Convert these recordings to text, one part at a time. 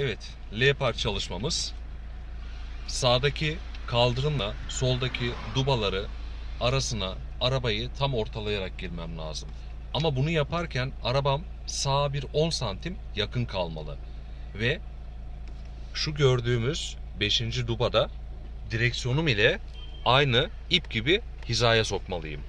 Evet, L park çalışmamız. Sağdaki kaldırımla soldaki dubaları arasına arabayı tam ortalayarak girmem lazım. Ama bunu yaparken arabam sağa bir 10 santim yakın kalmalı. Ve şu gördüğümüz 5. dubada direksiyonum ile aynı ip gibi hizaya sokmalıyım.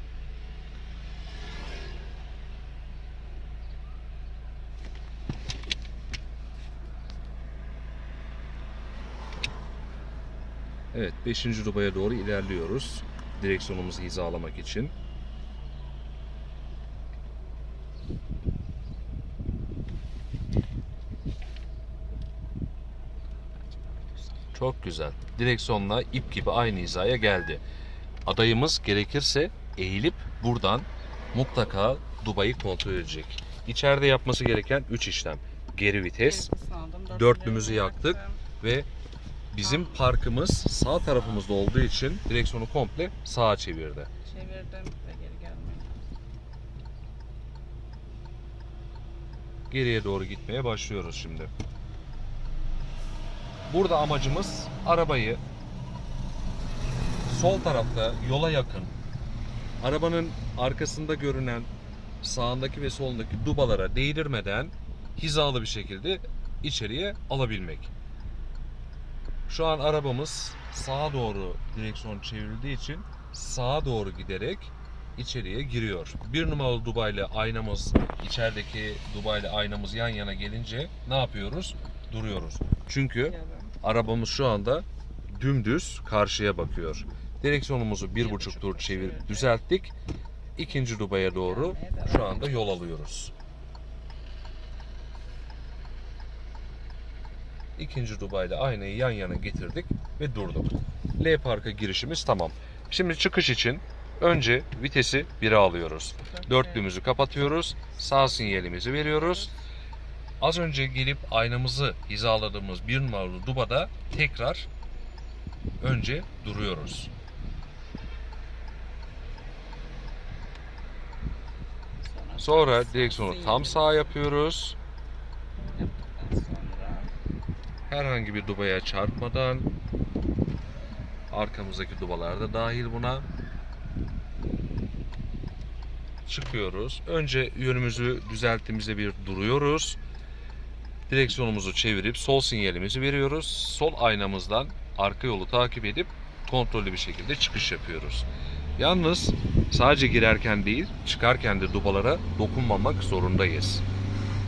Evet 5. dubaya doğru ilerliyoruz. Direksiyonumuzu hizalamak için. Çok güzel. Direksiyonla ip gibi aynı hizaya geldi. Adayımız gerekirse eğilip buradan mutlaka dubayı kontrol edecek. İçeride yapması gereken 3 işlem. Geri vites dörtlümüzü yaktık. ve bizim parkımız sağ tarafımızda olduğu için direksiyonu komple sağa çevirdi. Çevirdim ve geri gelmeyi. Geriye doğru gitmeye başlıyoruz şimdi. Burada amacımız arabayı sol tarafta yola yakın arabanın arkasında görünen sağındaki ve solundaki dubalara değdirmeden hizalı bir şekilde içeriye alabilmek. Şu an arabamız sağa doğru direksiyon çevrildiği için sağa doğru giderek içeriye giriyor. Bir numaralı Dubai'yle aynamız içerideki Dubai'yle aynamız yan yana gelince ne yapıyoruz? Duruyoruz. Çünkü arabamız şu anda dümdüz karşıya bakıyor. Direksiyonumuzu bir buçuk tur çevirip düzelttik. İkinci Dubai'ye doğru şu anda yol alıyoruz. İkinci Dubai'de aynayı yan yana getirdik ve durduk. L parka girişimiz tamam. Şimdi çıkış için önce vitesi 1'e alıyoruz. Dörtlüğümüzü kapatıyoruz. Sağ sinyalimizi veriyoruz. Az önce gelip aynamızı hizaladığımız bir numaralı dubada tekrar önce duruyoruz. Sonra direksiyonu tam sağa yapıyoruz. Yaptıktan sonra Herhangi bir dubaya çarpmadan arkamızdaki dubalar da dahil buna çıkıyoruz. Önce yönümüzü düzelttiğimizde bir duruyoruz. Direksiyonumuzu çevirip sol sinyalimizi veriyoruz. Sol aynamızdan arka yolu takip edip kontrollü bir şekilde çıkış yapıyoruz. Yalnız sadece girerken değil, çıkarken de dubalara dokunmamak zorundayız.